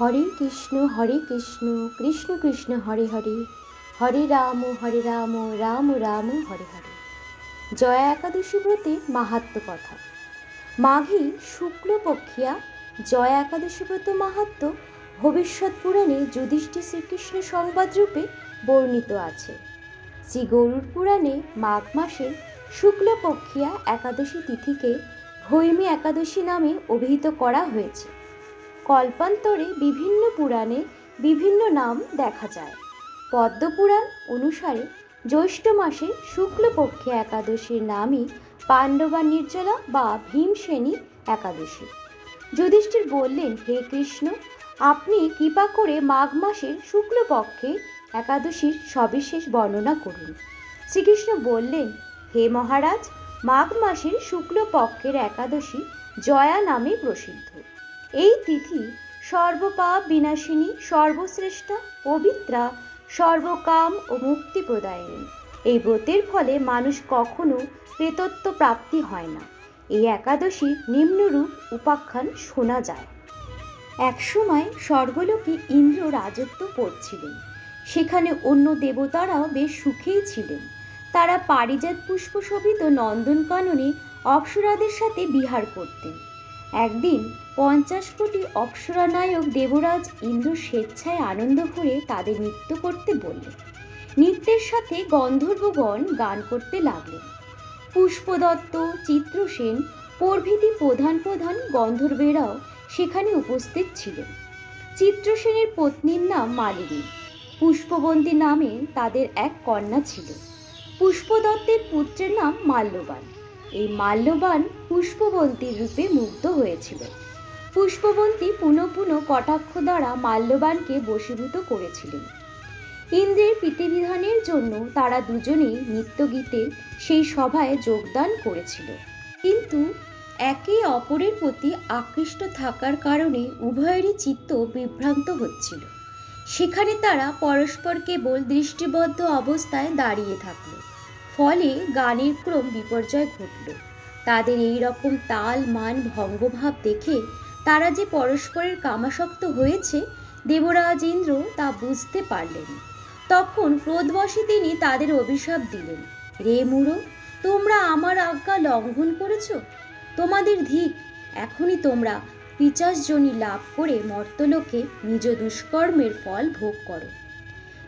হরে কৃষ্ণ হরে কৃষ্ণ কৃষ্ণ কৃষ্ণ, হরে হরে। হরে রাম হরে রাম রাম রাম, হরে হরে। জয়া একাদশী ব্রতে মাহাত্ম কথা। মাঘী শুক্লপক্ষিয়া জয়া একাদশী ব্রত মাহাত্ম ভবিষ্যৎ পুরাণে যুধিষ্ঠির শ্রীকৃষ্ণ সংবাদ রূপে বর্ণিত আছে। শ্রী গরুর পুরাণে মাঘ মাসের শুক্লপক্ষিয়া একাদশী তিথিকে ভৈমী একাদশী নামে অভিহিত করা হয়েছে। কল্পান্তরে বিভিন্ন পুরাণে বিভিন্ন নাম দেখা যায়। পদ্মপুরাণ অনুসারে জ্যৈষ্ঠ মাসে শুক্লপক্ষে একাদশীর নামই পাণ্ডবা নির্জলা বা ভীমসেনী একাদশী। যুধিষ্ঠির বললেন, হে কৃষ্ণ, আপনি কৃপা করে মাঘ মাসের শুক্লপক্ষে একাদশীর সবিশেষ বর্ণনা করুন। শ্রীকৃষ্ণ বললেন, হে মহারাজ, মাঘ মাসের শুক্লপক্ষের একাদশী জয়া নামে প্রসিদ্ধ। এই তিথি সর্বপাপ বিনাশিনী সর্বশ্রেষ্ঠা, পবিত্রা, সর্বকাম ও মুক্তি প্রদায়িনী এই ব্রতের ফলে মানুষ কখনো প্রেতত্ব প্রাপ্তি হয় না। এই একাদশী নিম্নরূপ উপাখ্যান শোনা যায়। একসময় স্বর্গলোকে ইন্দ্র রাজত্ব করছিলেন। সেখানে অন্য দেবতারাও বেশ সুখেই ছিলেন। তারা পারিজাত পুষ্প শোভিত নন্দনকাননে অপ্সরাদের সাথে বিহার করতেন। একদিন পঞ্চাশ কোটি অপ্সরা নায়ক দেবরাজ ইন্দ্র স্বেচ্ছায় আনন্দ করে তাদের নৃত্য করতে বললেন। নৃত্যের সাথে গন্ধর্বগণ গান করতে লাগলেন। পুষ্পদত্ত, চিত্রসেন, প্রভৃতি প্রধান প্রধান গন্ধর্বেরাও সেখানে উপস্থিত ছিলেন। চিত্রসেনের পত্নীর নাম মালিনী। পুষ্পবন্তী নামে তাদের এক কন্যা ছিল। পুষ্পদত্তের পুত্রের নাম মাল্যবান। মাল্যবান পুষ্পবন্তীর রূপে মুগ্ধ হয়েছিল। পুষ্পবন্তী পুনঃ পুনঃ কটাক্ষ দ্বারা মাল্যবানকে বশীভূত করেছিলেন। ইন্দ্রের প্রীতিবিধানের জন্য তারা দুজনেই নৃত্যগীতের সেই সভায় যোগদান করেছিল। কিন্তু একে অপরের প্রতি আকৃষ্ট থাকার কারণে উভয়েরই চিত্ত বিভ্রান্ত হচ্ছিল। সেখানে তারা পরস্পর কেবল দৃষ্টিবদ্ধ অবস্থায় দাঁড়িয়ে থাকল। ফলে গানের ক্রম বিপর্যয় ঘটল। তাদের এই রকম তাল, মান, ভঙ্গভাব দেখে তারা যে পরস্পরের কামাসক্ত হয়েছে দেবরাজ ইন্দ্র তা বুঝতে পারলেন। তখন ক্রোধবশে তিনি তাদের অভিশাপ দিলেন। রে মুড়ো, তোমরা আমার আজ্ঞা লঙ্ঘন করেছ? তোমাদের ধিক, এখনই তোমরা পিচাসজনী লাভ করে মর্তলোকে নিজ দুষ্কর্মের ফল ভোগ করো।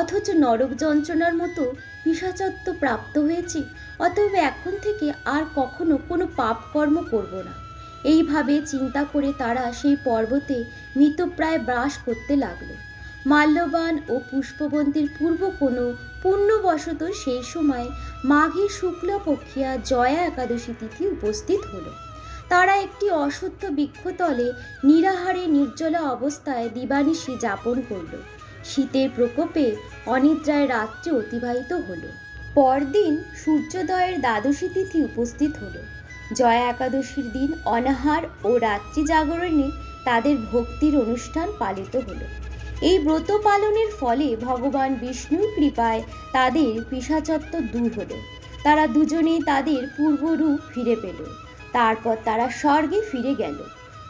অথচ নরক যন্ত্রণার মতো পিসাচত্ব প্রাপ্ত হয়েছি, অতএব এখন থেকে আর কখনো কোনো পাপ কর্ম করব না। এইভাবে চিন্তা করে তারা সেই পর্বতে মৃতপ্রায় বাস করতে লাগল। মাল্যবান ও পুষ্পবন্তীর পূর্ব কোনো পুণ্যবশত সেই সময় মাঘী শুক্লপক্ষিয়া জয়া একাদশী তিথি উপস্থিত হলো। তারা একটি অসত্য বৃক্ষতলে নিরাহারে নির্জলা অবস্থায় দিবানিশি যাপন করল। শীতের প্রকোপে অনিদ্রায় রাত্রি অতিবাহিত হলো। পরদিন সূর্যোদয়ের দ্বাদশী তিথি উপস্থিত হলো। জয়া একাদশীর দিন অনাহার ও রাত্রি জাগরণে তাদের ভক্তির অনুষ্ঠান পালিত হলো। এই ব্রত পালনের ফলে ভগবান বিষ্ণুর কৃপায় তাদের পিসাচত্ব দূর হলো। তারা দুজনেই তাদের পূর্বরূপ ফিরে পেল। তারপর তারা স্বর্গে ফিরে গেল।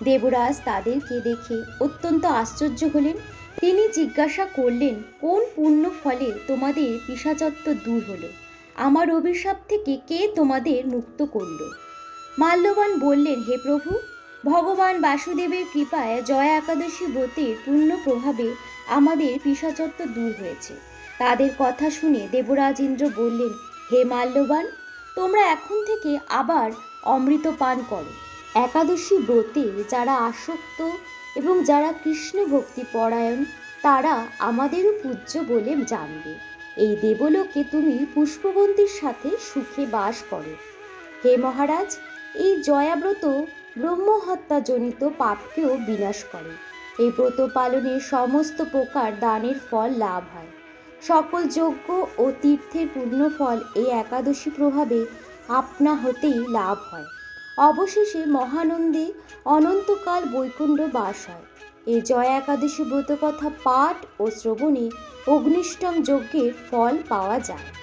দেবরাজ তাদেরকে দেখে অত্যন্ত আশ্চর্য হলেন তিনি জিজ্ঞাসা করলেন, কোন পুণ্য ফলে তোমাদের পিসাচত্ব দূর হলো? আমার অভিশাপ থেকে কে তোমাদের মুক্ত করল? মাল্যবান বললেন, হে প্রভু, ভগবান বাসুদেবের কৃপায় জয়া একাদশী ব্রতের পূর্ণ প্রভাবে আমাদের পিসাচত্ব দূর হয়েছে। তাদের কথা শুনে দেবরাজ ইন্দ্র বললেন, হে মাল্যবান, তোমরা এখন থেকে আবার অমৃত পান করো। একাদশী ব্রতে যারা আসক্ত এবং যারা কৃষ্ণ ভক্তি পরায়ণ, তারা আমাদেরও পূজ্য বলে জানবে। এই দেবলোকে তুমি পুষ্পবন্তীর সাথে সুখে বাস করো। হে মহারাজ, এই জয়াব্রত ব্রহ্মহত্যাজনিত পাপকেও বিনাশ করে। এই ব্রত পালনে সমস্ত প্রকার দানের ফল লাভ হয়। সকল যজ্ঞ ও তীর্থের পূর্ণ ফল এই একাদশী প্রভাবে আপনা হতেই লাভ হয়। অবশেষে মহানন্দী অনন্তকাল বৈকুণ্ঠ বাস হয়। এই জয় একাদশী ব্রতকথা পাঠ ও শ্রবণে অগ্নিষ্টম যজ্ঞের ফল পাওয়া যায়।